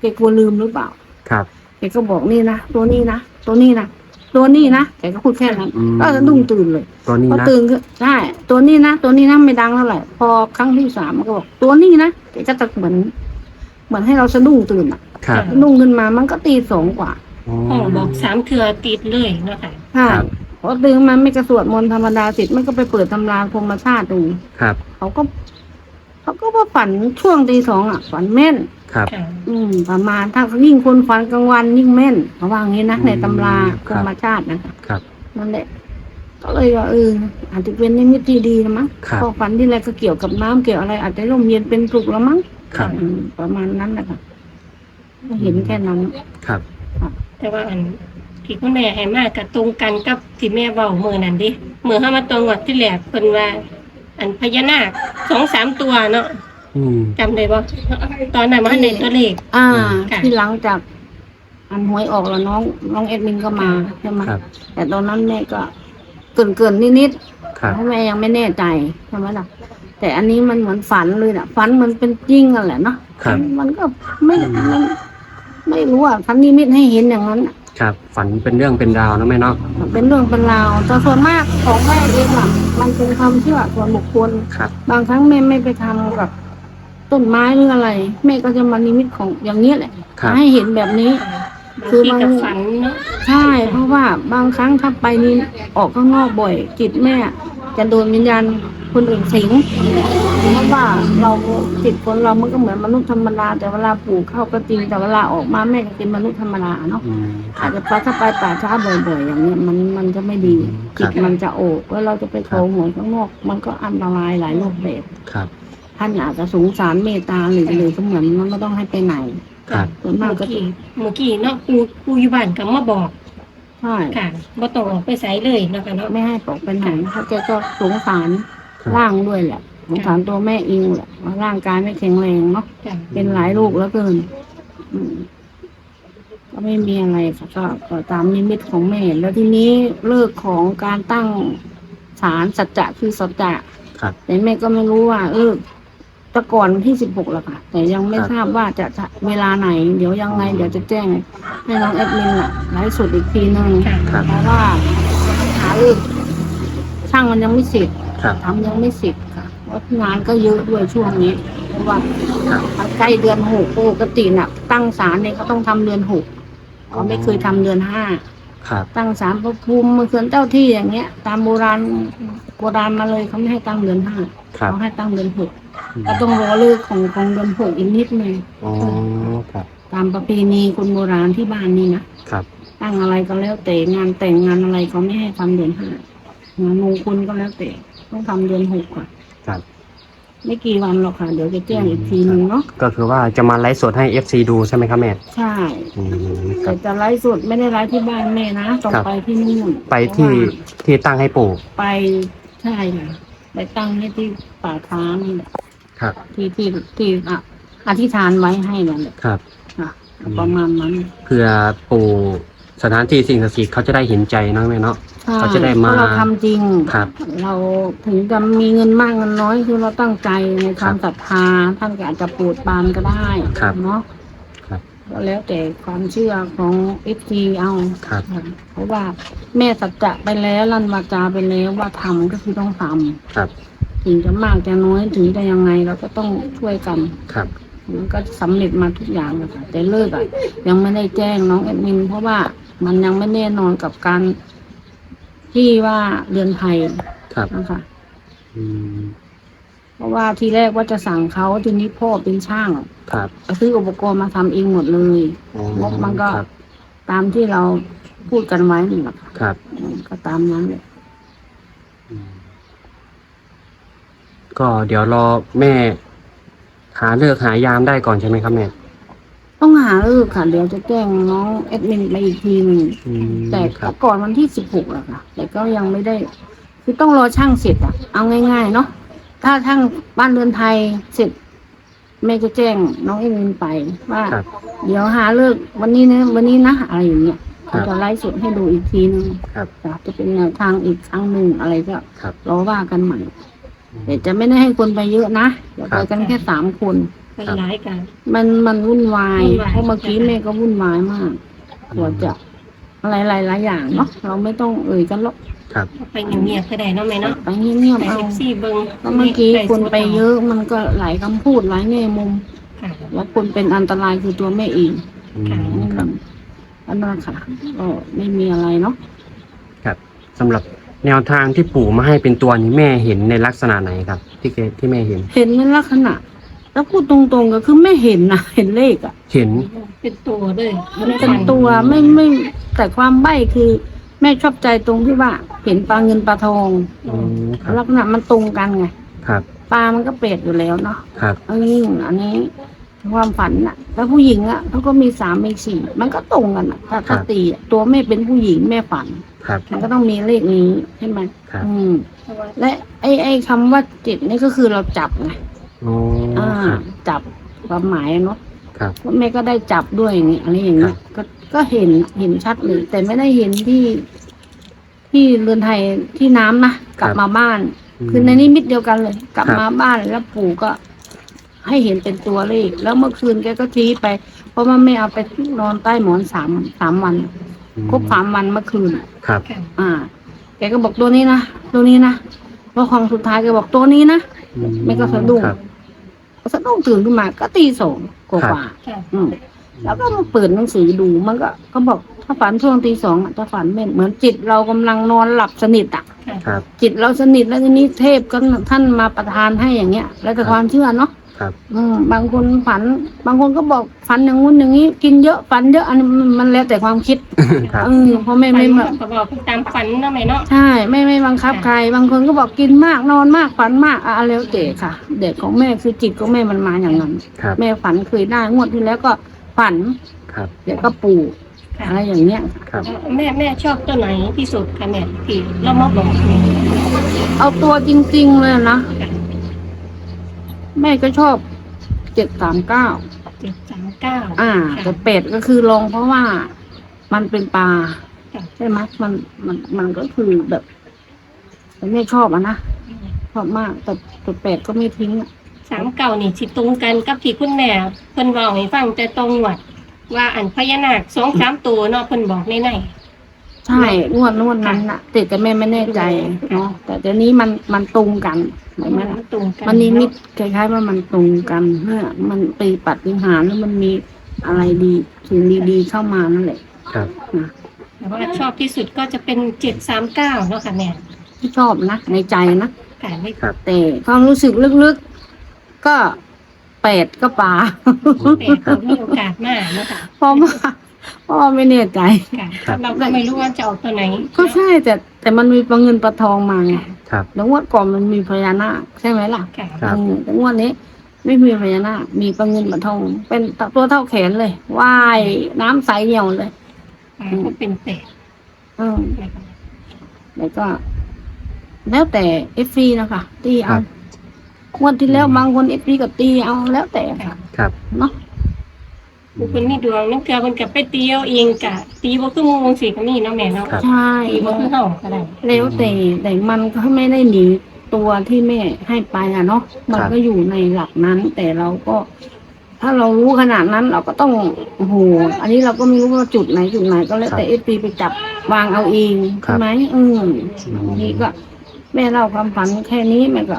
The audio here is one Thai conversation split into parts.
แกกลัวลืมหรือเปล่า ครับ แกก็บอกนี่นะตัวนี้นะตัวนี้นะตัวนี้นะแกก็พูดแค่นั้นอืม ก็สะดุ้งตื่นเลยตัวนี้พอนะตื่นก็ใช่ตัวนี้นะตัวนี้นะไม่ดังเท่าไหร่พอครั้งที่สามมันก็บอกตัวนี้นะแกก็จะเหมือน เหมือนให้เราสะดุ้งตื่นอะครับสะดุ้งขึ้นมามันก็ตีสองกว่า อ๋อ พ่อบอกสามเถื่อติดเลยเนาะค่ะใช่ครับ พอตื่นมาไม่กระสวดมนต์ธรรมดาเสร็จมันก็ไปเปิดตำราพรหมชาติดู ครับ เขาก็ เขาก็ว่าฝันช่วงตีสองอะฝันแม่น ครับค่ะอืมประมาณถ้ายิ่งคนฝันกลางวันยิ่งแม่นเขาว่างี้นะอืมในตำราคพรับรหมชาตินะคะครับ นั่นแหละก็เลยว่าเอออาจจะเป็นนิมิตที่ดีนะมั้งครับพอฝันที่อะไรก็เกี่ยวกับน้ำเกี่ยวอะไร อาจจะร่มเย็นเป็นสุขแล้วมั้งครับอืมประมาณนั้นแหละค่ะก็เห็นแค่นั้นครับ แต่ว่าอันที่คุณแม่ให้มากกับตรงกันกับที่แม่เว้าเมื่อนั้นดิเมื่อเข้ามาตรงวัดที่แหลกเพิ่นว่า อันพญานาคสองสามตัวเนาะ อืมจำได้บ่ตอนนั้นมันในตัวเลข อ่า ค่ะ ที่หลังจากอันหวยออกแล้วน้องน้องเอ็ดมินก็มาใช่ไหมครับ แต่ตอนนั้นแม่ก็เกินเกินๆนิดครับๆเพราะแม่ยังไม่แน่ใจใช่ไหมล่ะ แต่อันนี้มันเหมือนฝันเลยน่ะฝันเหมันเป็นจริงกันแหละเนาะครับ มันก็ไม่ไม่ไม่รู้อะฝันนิมิตให้เห็นอย่างนั้นน่ะครับ ฝันเป็นเรื่องเป็นราวนะแม่เนาะ เป็นเรื่องเป็นราวแต่ส่วนมากของแม่เองอะมันเป็นความเชื่อส่วนบุคคล ครับ บางครั้งแม่ไม่ไปทำกับ ต้นไม้หรืออะไร แม่ก็จะมานิมิตของอย่างนี้ยแหละครับ ให้เห็นแบบนี้บางคือทีมันกับฝันเนาะใช่ เพราะว่าบางครั้งถ้าไปนี่ออกข้างนอกบ่อย จิตแม่จะโดนวิญญาณคนอื่นสิงเพราะว่าเราจิตคนเรามันก็เหมือนมนุษย์ธรรมดาแต่เวลาปลูกเข้าก็จริงแต่เวลาออกมาแม่ก็เป็นมนุษย์ธรรมดาเนาะอืมคอารัจบ จะไปถ้าไปป่าช้าบ่อยๆ อย่างเนี้ยมันมันจะไม่ดีครับ จิตมันจะโอกแล้วเราจะไปขอหวยข้างนอก มันก็อันตรายหลายรูปแบบ ครับ ท่านอาจจะสงสารเมตตาหรือหรือก็เหมือนมันไม่ต้องให้ไปไหนครับ ส่วนมากเมื่อก็กี้เมื่อกี้เนาะปูปูอยู่บ้านก็มาบอกใช่ค่ะบ่ต้องออกไปไสเลยเนาะค่ะเนาะ ไม่ให้ปอกไปไหนเพราะแกก็สงสารครับร่างด้วยแหละสงสารตัวแม่เองแหละว่าร่างกายไม่แข็งแรงเนาะจ้ะเป็นหลายลูกแล้วเกิน อืม ก็ไม่มีอะไรค่ะก็ก็ตามนิมิตของแม่ แล้วทีนี้เลิกของการตั้งศาลสัจจะคือสัจจะ ครับ แต่แม่ก็ไม่รู้ว่า เออ แต่ก่อนวันที่สิบหกแล้วค่ะ แต่ยังไม่ครับทราบว่าจะจะเวลาไหน เดี๋ยวยังไง เดี๋ยวจะแจ้งให้น้องแอดมินอะไลฟ์สดอีกทีนึงค่ะครับ เพราะว่าหาเลิกช่างมันยังไม่เสร็จครับ ทำยังไม่เสร็จค่ะเพราะงานก็เยอะด้วยช่วงนี้เพราะว่าครับ มันใกล้เดือนหกปกติน่ะ ตั้งศาลเนี่ยเขาต้องทำเดือนหกเขาไม่เคยทำเดือนห้า ครับ ตั้งศาลพระภูมิเมื่อคืนเจ้าที่อย่างเงี้ย ตามโบราณโบราณมาเลยเขาไม่ให้ตั้งเดือนห้าครับ เขาให้ตั้งเดือนหกอืมก็ต้องรอเลิกของของเดือนหกอีกนิดนึงอ๋อครับ ตามประเพณีคนโบราณที่บ้านนี่นะครับ ตั้งอะไรก็แล้วแต่งานแต่งงานอะไรเขาไม่ให้ทำเดือนห้างานมงคลก็แล้วแต่ต้องทำเดือนหกก่อนครับ ไม่กี่วันหรอกค่ะ เดี๋ยวจะแจ้งอีกทีนึงเนาะก็คือว่าจะมาไลฟ์สดให้ FC ดูใช่ไหมครับแม่ใช่อืมคแต่รับ จะไลฟ์สดไม่ได้ไลฟ์ที่บ้านแม่นะต้องครับ ไปที่นู่นไปที่เพราะว่าที่ตั้งให้ปู่ ไปใช่ค่ะไปตั้งให้ที่ป่าช้านี่แหละ ครับ ที่ที่ที่อะอธิษฐานไว้ให้นั่นแหละครับค่ะประมาณนั้นเพื่อปู่สถานที่สิ่งศักดิ์สิทธิ์เขาจะได้เห็นใจเนาะแม่เนาะใช่เขาจะได้มา เพราะเราทำจริง ครับ เราถึงจะมีเงินมากเงินน้อยคือเราตั้งใจในคครัวามบศรัทธาท่านก็อาจจะโปรดปรานก็ได้ครับเนาะครับ ก็แล้วแต่ความเชื่อของเอฟซีเอาครับเพราะว่าแม่สัจจะไปแล้วลั่นวาจาไปแล้วว่าทำก็คือต้องทำครับ ถึงจะมากจะน้อยถึงจะยังไงเราก็ต้องช่วยกัน ครับ มันก็สำเร็จมาทุกอย่างเลยค่ะแต่เลิกอะ ยังไม่ได้แจ้งน้องแอดมิน เพราะว่ามันยังไม่แน่นอนกับการที่ว่าเรือนไทยครับนะคะอืมเพราะว่าทีแรกว่าจะสั่งเขาทีนี้พ่อเป็นช่างครับซื้ออุปกรณ์มาทำเองหมดเลยอ๋องบมันก็ครับตามที่เราพูดกันไว้นี่แหละค่ะครับอืมก็ตามนั้นเลยอืม ก็เดี๋ยวรอแม่ หาเลือกหายามได้ก่อนใช่ไหมครับแม่ต้องหาเลิกค่ะ เดี๋ยวจะแจ้งน้องแอดมินไปอีกทีหนึ่งอืมแต่ครับก่อนวันที่สิบหกอะค่ะ แต่ก็ยังไม่ได้ คือต้องรอช่างเสร็จอะเอาง่าย ๆ เนาะถ้าช่างบ้านเรือนไทยเสร็จแม่จะแจ้งน้องเอ็มินไปว่า ครับเดี๋ยวหาเลิกวันนี้นะวันนี้นะอะไรอย่างเงี้ยครับจะไลฟ์สดให้ดูอีกทีนึงครับจะจะเป็นแนวทางอีกครั้งหนึ่งอะไรก็ครับ รอว่ากันใหม่ แต่จะไม่ได้ให้คนไปเยอะนะเดี๋ยวครัไปบกันแค่สามคนคนร้ายกัน มันมันวุ่นวายวุ่นวาย เพราะเมื่อกี้แม่ก็วุ่นวายมากกว่าจะอะไรหลายๆอย่างเนาะเราไม่ต้องเอ่ยกันหรอกครับไปเงียบๆก็ได้เนาะแม่เนาะไปเงียบไปๆเอาเอฟซีเบิ้งแล้วเมื่อกี้คนไปเยอะมันก็หลายคำพูดหลายแง่มุม ค่ะ แล้วคนเป็นอันตรายคือตัวแม่เองอืมครับ อันนั้นค่ะก็ไม่มีอะไรเนาะครับสำหรับ แนวทางที่ปู่มาให้เป็นตัวนี้แม่เห็นในลักษณะไหนครับ ที่เกที่แม่เห็น เห็นในลักษณะ แล้วพูดตรงๆก็คือไม่เห็นนะเห็นเลขอะเห็น เป็นตัวเลยเป็นตัวไม่ไม่แต่ความใบ้คือ แม่ชอบใจตรงที่ว่า เห็นปลาเงินปลาทองอืมครับลักษณะมันตรงกันไงครับปลามันก็เป็ดอยู่แล้วเนาะครับ อันนี้อันนี้ ความฝันน่ะ แล้วผู้หญิงอะเขาก็มีสามมีสี่มันก็ตรงกันอะถ้าถ้าตีอะตัวแม่เป็นผู้หญิงแม่ฝัน ครับ มันก็ต้องมีเลขนี้ใช่ไหมครับ อืมเพราะว่าและไอ้ไอ้คำว่าจิตนี่ก็คือเราจับไงโอ้อ่า ครับ จับความหมายอะเนาะครับ แม่ก็ได้จับด้วยอย่างนี้อะไรอย่างเงี้ยก็ก็เห็นเห็นชัดเลยแต่ไม่ได้เห็นที่ ที่เรือนไทยที่น้ำนะกลับมาบ้าน คือในนิมิตเดียวกันเลย กลับครับ มาบ้านแล้วปู่ก็ ให้เห็นเป็นตัวเลข แล้วเมื่อคืนแกก็ชี้ไป เพราะว่าไม่เอาไปนอนใต้หมอนสามสามวันอืม ครบสามวันเมื่อคืน ครับค่ะอ่า แกก็บอกตัวนี้นะ ตัวนี้นะพอของสุดท้ายแกบอกตัวนี้นะอืแม่ก็สะดุ้งครับ สะดุ้งตื่นขึ้นมา ก็ตีสองกว่าๆค่ะอืมแล้วก็มาเปิดหนังสือดูมันก็ก็บอกถ้าฝันช่วงตีสองอะถ้าฝันเป็นเหมือนจิตเรากำลังนอนหลับสนิทอะค่ะครับ จิตเราสนิทแล้วทีนี้เทพก็ท่านมาประทานให้อย่างเงี้ย แล้วแต่ครับความเชื่อเนาะ ครับอืมบางคนฝัน บางคนก็บอกฝันอย่างงู้นอย่างนี้ กินเยอะฝันเยอะอันนี้มันมันแล้วแต่ความคิดครับ เออเพราะไม่ฝันไม่แบบก็บอกตามฝันเนาะแม่เนาะ ใช่ไม่ไม่บังคับใคร บางคนก็บอกกินมากนอนมากฝันมากอะแล้วแต่ค่ะ เด็กของแม่คือจิตของแม่มันมาอย่างนั้น ครับ แม่ฝันเคยได้งวดที่แล้วก็ฝันครับ เดี๋ยวก็ปู่ค่ะ อะไรอย่างเงี้ย ครับ แม่แม่ชอบตัวไหนที่สุดคะแม่ที่เรามาบอกแม่เอาตัวจริง ๆเลยนะ แม่ก็ชอบเจ็ดสามเก้าเจ็ดสามเก้าอ่า แต่เป็ดก็คือลงเพราะว่ามันเป็นปลาค่ะใช่ไหมมันมันมันก็คือแบบแต่แม่ชอบอะนะชอบมากแต่แต่เป็ดก็ไม่ทิ้งอะสามเก่านี่สิตรงกันกับที่คุณแม่เพิ่นบอกให้ฟังแต่ตรงวัดว่าอันพญานาคสองสามตัวเนาะเพิ่นบอกในใน ใช่งวดนวดนั้นน่ะแต่แต่แม่ไม่แน่ใจเนาะแต่เดี๋ยวนี้มันมันตรงกันเห็นไหมล่ะตรงกันมันนิมิตคล้ายๆว่ามันตรงกันเพื่อมันไปปฏิหารย์แล้วมันมีอะไรดีสิ่งดีๆเข้ามานั่นแหละครับนะแต่ว่าชอบที่สุดก็จะเป็นเจ็ดสามเก้าเนาะค่ะแม่ที่ชอบนะในใจนะค่ะไม่ครับแต่ความรู้สึกลึกๆก็เป็ดก็ปลาแต่เขามีโอกาสมากเนาะค่ะเพราะว่าเพราะว่าไม่แน่ใจค่ะเราก็ไม่รู้ว่าจะออกตัวไหนก็ใช่แต่แต่มันมีปลาเงินปลาทองมาไงค่ะครับ แล้วงวดก่อนมันมีพญานาคใช่ไหมล่ะค่ะครับอืมแต่งวดนี้ ไม่มีพญานาคมีปลาเงินปลาทอง เป็นตัวเท่าแขนเลยว่ายน้ำใสเหี่ยวเลยอ่าก็เป็นแต่อืม นะคะแล้วก็ แล้วแต่เอฟซีนะคะตีครัเอาบงวดที่แล้วบางคนเอฟซีก็ตีเอาแล้วแต่ค่ะ ครับ เนาะ ผู้คนมีดวงนั่นคือมันกับไปตีเอาเองกะตีบ่คือหมูสิก็มีเนาะแม่เนาะครับ ใช่ตีบ่คือเฮาก็ได้แล้วแต่แต่มันก็ไม่ได้หนีตัวที่แม่ให้ไปอะเนาะมันก็อยู่ในหลักนั้น แต่เราก็ ถ้าเรารู้ขนาดนั้นเราก็ต้องโอ้โหอันนี้เราก็ไม่รู้ว่าจุดไหนจุดไหนก็แล้วแต่เอฟซีไปจับวางเอาเองใช่ไหมอืมบางทีก็แม่เล่าความฝันแค่นี้แม่ก็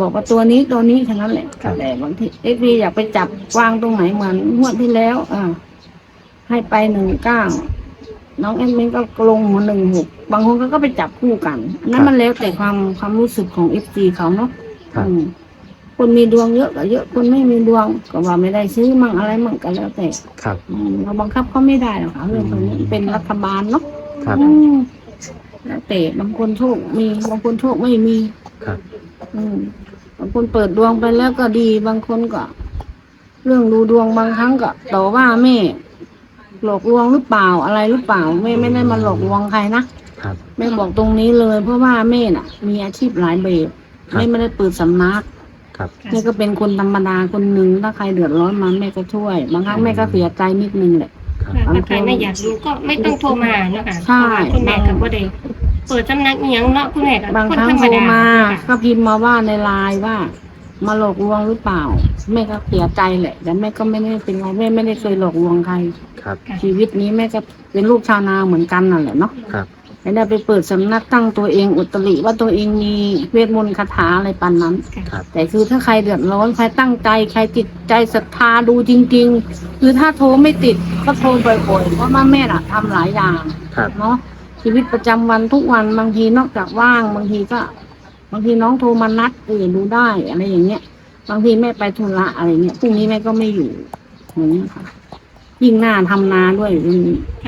บอกว่าตัวนี้ตัวนี้แค่นั้นแหละครับ แต่บางทีเอฟซีอยากไปจับวางตรงไหนเหมือนงวดที่แล้ว อ่า ให้ไปหนึ่งเก้าน้องแอดมินก็ลงหัวหนึ่งหกบางคนก็ก็ไปจับคู่กันอันนั้นมันแล้วแต่ความความรู้สึกของเอฟซีเขาเนาะครับ อืมคนมีดวงเยอะก็เยอะคนไม่มีดวงก็ว่าไม่ได้ซื้อมั่งอะไรมั่งก็แล้วแต่ครับ อืมเราบังคับเขาไม่ได้หรอกค่ะเรื่องตรงนี้เป็นรัฐบาลเนาะ ครับ อืมแล้วแต่บางคนโชคมีบางคนโชคไม่มีครับ อืมบางคนเปิดดวงไปแล้วก็ดี บางคนก็ เรื่องดูดวงบางครั้งก็ต่อว่าแม่ หลอกลวงหรือเปล่าอะไรหรือเปล่าแม่ไม่ได้มาหลอกลวงใครนะครับ แม่บอกตรงนี้เลย เพราะว่าแม่น่ะ มีอาชีพหลายแบบครับ แม่ไม่ได้เปิดสำนักครับ แม่ก็เป็นคนธรรมดาคนหนึ่งถ้าใครเดือดร้อนมาแม่ก็ช่วย บางครั้งแม่ก็เสียใจนิดนึงแหละ ครับถ้าใครไม่อยากรู้ก็ไม่ต้องโทรมาเนาะค่ะใช่เพราะว่าคุณแม่ก็บ่ได้ เปิดสำนักอีหยังเนาะคุณแม่ก็บางคนครั้งธรรโทมรดามาค่ะก็พิมพ์มาว่าในไลน์ว่า มาหลอกลวงหรือเปล่า แม่ก็เสียใจแหละ แต่แม่ก็ไม่ได้เป็นไรแม่ไม่ได้เคยหลอกลวงใคร ครับ ชีวิตนี้แม่ก็เป็นลูกชาวนาเหมือนกันนั่นแหละเนาะครับ ไม่ได้ไปเปิดสำนักตั้งตัวเองอุตริว่าตัวเองมีเวทมนต์คาถาอะไรปันนั้น ครับ แต่คือถ้าใครเดือดร้อนใครตั้งใจใครจิตใจศรัทธาดูจริง ๆ คือถ้าโทรไม่ติดก็โทรบ่อยๆเพราะว่าแม่น่ะทำหลายอย่างครับ เนาะ ชีวิตประจำวันทุกวันบางทีนอกจากว่างบางทีก็ บางทีน้องโทรมานัดเออดูได้อะไรอย่างเงี้ย บางทีแม่ไปธุระอะไรเงี้ยพรุ่งนี้แม่ก็ไม่อยู่อย่างเงี้ยค่ะ ยิ่งหน้าทำนาด้วยยิ่ง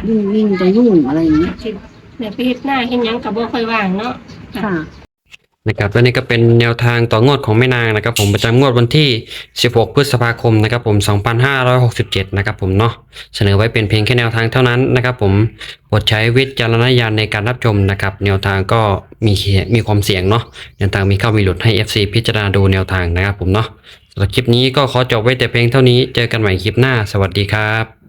ยิ่งยิ่งจะยุ่งอะไรอย่างเงี้ยที่แม่ไปเฮ็ดหน้าเฮ็ดหยังก็บ่ค่อยว่างเนาะค่ะ นะครับและนี่ก็เป็นแนวทางต่องวดของแม่นางนะครับ ผมประจำงวดวันที่ 16 พฤษภาคมนะครับผม 2567 นะครับผมเนาะเสนอไว้เป็นเพียงแค่แนวทางเท่านั้นนะครับ ผมโปรดใช้วิจารณญาณในการรับชมนะครับ แนวทางก็มีเขียมีความเสี่ยงเนาะแนวทางมีเข้ามีหลุดให้ FC พิจารณาดูแนวทางนะครับผมเนาะสำหรับคลิปนี้ก็ขอจบไว้แต่เพียงเท่านี้เจอกันใหม่คลิปหน้า สวัสดีครับ